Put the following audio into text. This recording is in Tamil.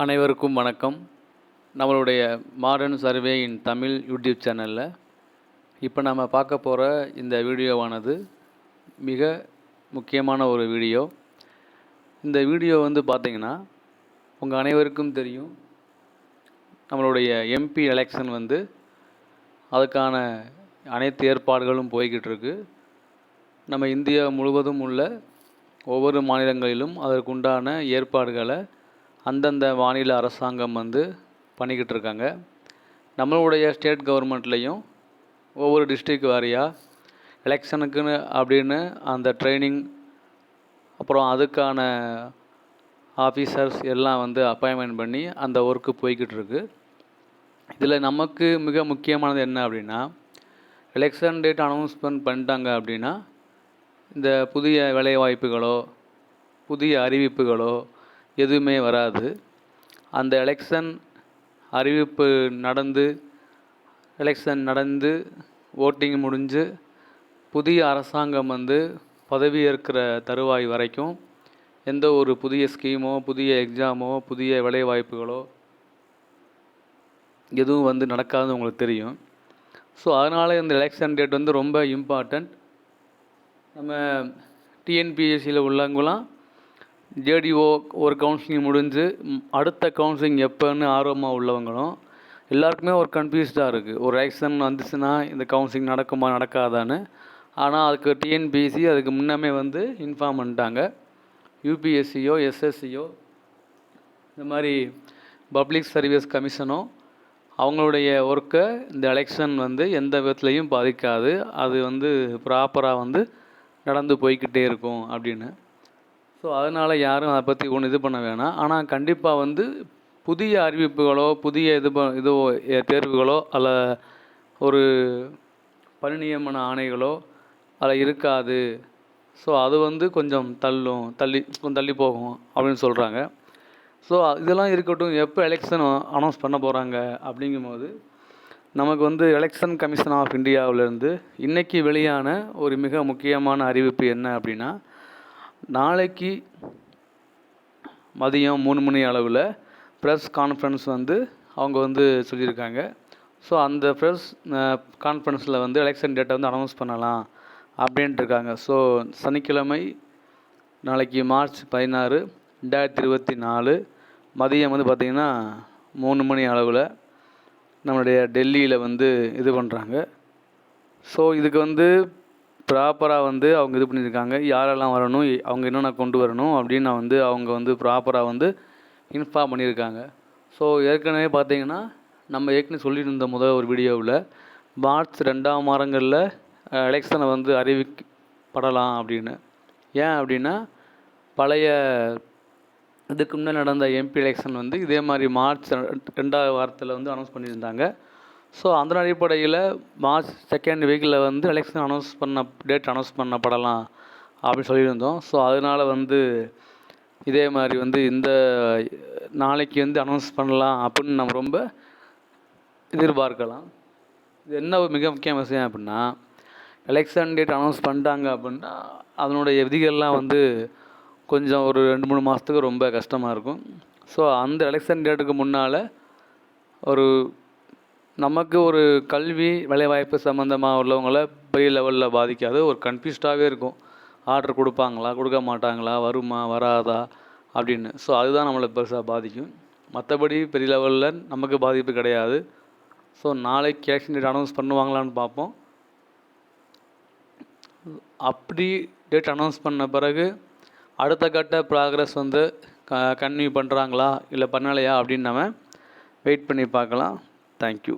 அனைவருக்கும் வணக்கம். நம்மளுடைய modern survey in Tamil YouTube சேனலில் இப்போ நம்ம பார்க்க போகிற இந்த வீடியோவானது மிக முக்கியமான ஒரு வீடியோ. இந்த வீடியோ வந்து பார்த்திங்கன்னா உங்கள் அனைவருக்கும் தெரியும். நம்மளுடைய எம்பி எலெக்ஷன் வந்து அதுக்கான அனைத்து ஏற்பாடுகளும் போய்கிட்டு இருக்கு. நம்ம இந்தியா முழுவதும் உள்ள ஒவ்வொரு மாநிலங்களிலும் அதற்குண்டான ஏற்பாடுகளை அந்தந்த மாநில அரசாங்கம் வந்து பண்ணிக்கிட்டு இருக்காங்க. நம்மளுடைய ஸ்டேட் கவர்மெண்ட்லேயும் ஒவ்வொரு டிஸ்ட்ரிக்ட் வாரியாக எலெக்ஷனுக்குன்னு அப்படின்னு அந்த ட்ரைனிங் அப்புறம் அதுக்கான ஆஃபீஸர்ஸ் எல்லாம் வந்து அப்பாயின்மெண்ட் பண்ணி அந்த ஒர்க்கு போய்கிட்டு இருக்கு. இதில் நமக்கு மிக முக்கியமானது என்ன அப்படின்னா எலெக்ஷன் டேட் அனௌன்ஸ்மெண்ட் பண்ணிட்டாங்க அப்படின்னா இந்த புதிய வேலைவாய்ப்புகளோ புதிய அறிவிப்புகளோ எதுவுமே வராது. அந்த எலெக்ஷன் அறிவிப்பு நடந்து எலெக்ஷன் நடந்து ஓட்டிங் முடிஞ்சு புதிய அரசாங்கம் வந்து பதவியேற்கிற தருவாய் வரைக்கும் எந்த ஒரு புதிய ஸ்கீமோ புதிய எக்ஸாமோ புதிய வேலைவாய்ப்புகளோ எதுவும் வந்து நடக்காதுன்னு உங்களுக்கு தெரியும். ஸோ அதனால் இந்த எலெக்ஷன் டேட் வந்து ரொம்ப இம்பார்ட்டண்ட் நம்ம டிஎன்பிஎஸ்சியில் உள்ளவங்களாம் ஜேடிஓ ஒரு கவுன்சிலிங் முடிஞ்சு அடுத்த கவுன்சிலிங் எப்போன்னு ஆர்வமாக உள்ளவங்களும் எல்லாருக்குமே ஒரு கன்ஃபியூஸ்டாக இருக்குது ஒரு எலெக்ஷன் வந்துச்சுன்னா இந்த கவுன்சிலிங் நடக்குமா நடக்காதான்னு. ஆனால் அதுக்கு டிஎன்பிஎஸ்சி அதுக்கு முன்னமே வந்து இன்ஃபார்ம் பண்ணிட்டாங்க. யூபிஎஸ்சியோ எஸ்எஸ்சியோ இந்த மாதிரி பப்ளிக் சர்வீஸ் கமிஷனோ அவங்களுடைய ஒர்க்கை இந்த எலெக்ஷன் வந்து எந்த விதத்துலையும் பாதிக்காது. அது வந்து ப்ராப்பராக வந்து நடந்து போய்கிட்டே இருக்கும் அப்படின்னு. ஸோ அதனால் யாரும் அதை பற்றி ஒன்றும் இது பண்ண வேணாம். ஆனால் கண்டிப்பாக வந்து புதிய அறிவிப்புகளோ புதிய இது ப- இதோ தேர்வுகளோ அல்ல ஒரு பணி நியமன ஆணைகளோ அதில் இருக்காது. ஸோ அது வந்து கொஞ்சம் தள்ளும் தள்ளி கொஞ்சம் தள்ளி போகும் அப்படின்னு சொல்கிறாங்க ஸோ இதெல்லாம் இருக்கட்டும் எப்போ எலெக்ஷன் அனௌன்ஸ் பண்ண போகிறாங்க அப்படிங்கும்போது நமக்கு வந்து எலெக்ஷன் கமிஷன் ஆஃப் இந்தியாவிலேருந்து இன்றைக்கி வெளியான ஒரு மிக முக்கியமான அறிவிப்பு என்ன அப்படின்னா நாளைக்கு மதியம் மூணு மணி அளவில் ப்ரெஸ் கான்ஃபரன்ஸ் வந்து அவங்க வந்து சொல்லியிருக்காங்க. ஸோ அந்த ப்ரெஸ் கான்ஃபரன்ஸில் வந்து எலெக்ஷன் டேட்டை வந்து அனௌன்ஸ் பண்ணலாம் அப்படின்ட்டு இருக்காங்க ஸோ சனிக்கிழமை நாளைக்கு மார்ச் பதினாறு ரெண்டாயிரத்தி இருபத்தி நாலு மதியம் வந்து பார்த்திங்கன்னா மூணு மணி அளவில் நம்மளுடைய டெல்லியில் வந்து இது பண்ணுறாங்க ஸோ இதுக்கு வந்து ப்ராப்பராக வந்து அவங்க இது பண்ணியிருக்காங்க. யாரெல்லாம் வரணும் அவங்க என்னென்ன கொண்டு வரணும் அப்படின்னு வந்து அவங்க வந்து ப்ராப்பராக வந்து இன்ஃபார்ம் பண்ணியிருக்காங்க. ஸோ ஏற்கனவே பார்த்தீங்கன்னா நம்ம ஏற்கனவே சொல்லியிருந்த முதல் ஒரு வீடியோவில் மார்ச் ரெண்டாம் வாரங்களில் எலெக்ஷனை வந்து அறிவிக்கப்படலாம் அப்படின்னு. ஏன் அப்படின்னா பழைய இதுக்கு முன்னே நடந்த எம்பி எலெக்ஷன் வந்து இதே மாதிரி மார்ச் ரெண்டாவது வாரத்தில் வந்து அனௌன்ஸ் பண்ணியிருந்தாங்க. ஸோ அந்த அடிப்படையில் மார்ச் செகண்ட் வீக்கில் வந்து எலெக்ஷன் அனௌன்ஸ் பண்ண டேட் அனௌன்ஸ் பண்ணப்படலாம் அப்படின்னு சொல்லியிருந்தோம். ஸோ அதனால் வந்து இதே மாதிரி வந்து இந்த நாளைக்கு வந்து அனௌன்ஸ் பண்ணலாம் அப்படின்னு நம்ம ரொம்ப எதிர்பார்க்கலாம். இது என்ன ஒரு மிக முக்கிய விஷயம் அப்படின்னா எலெக்ஷன் டேட் அனௌன்ஸ் பண்ணிட்டாங்க அப்படின்னா அதனுடைய விதிகள்லாம் வந்து கொஞ்சம் ஒரு ரெண்டு மூணு மாதத்துக்கு ரொம்ப கஷ்டமாக இருக்கும். ஸோ அந்த எலெக்ஷன் டேட்டுக்கு முன்னால் ஒரு நமக்கு ஒரு கல்வி வேலைவாய்ப்பு சம்மந்தமாக உள்ளவங்களை பெரிய லெவலில் பாதிக்காது. ஒரு கன்ஃபியூஸ்டாகவே இருக்கும். ஆர்டர் கொடுப்பாங்களா கொடுக்க மாட்டாங்களா வருமா வராதா அப்படின்னு. ஸோ அதுதான் நம்மளை பெருசாக பாதிக்கும். மற்றபடி பெரிய லெவலில் நமக்கு பாதிப்பு கிடையாது. ஸோ நாளைக்கு கேஷ் டேட் அனௌன்ஸ் பண்ணுவாங்களான்னு பார்ப்போம். அப்படி டேட் அனௌன்ஸ் பண்ண பிறகு அடுத்த கட்ட ப்ராக்ரஸ் வந்து க கன்வியூ பண்ணுறாங்களா இல்லை பண்ணலையா அப்படின்னு நம்ம வெயிட் பண்ணி பார்க்கலாம். தேங்க்யூ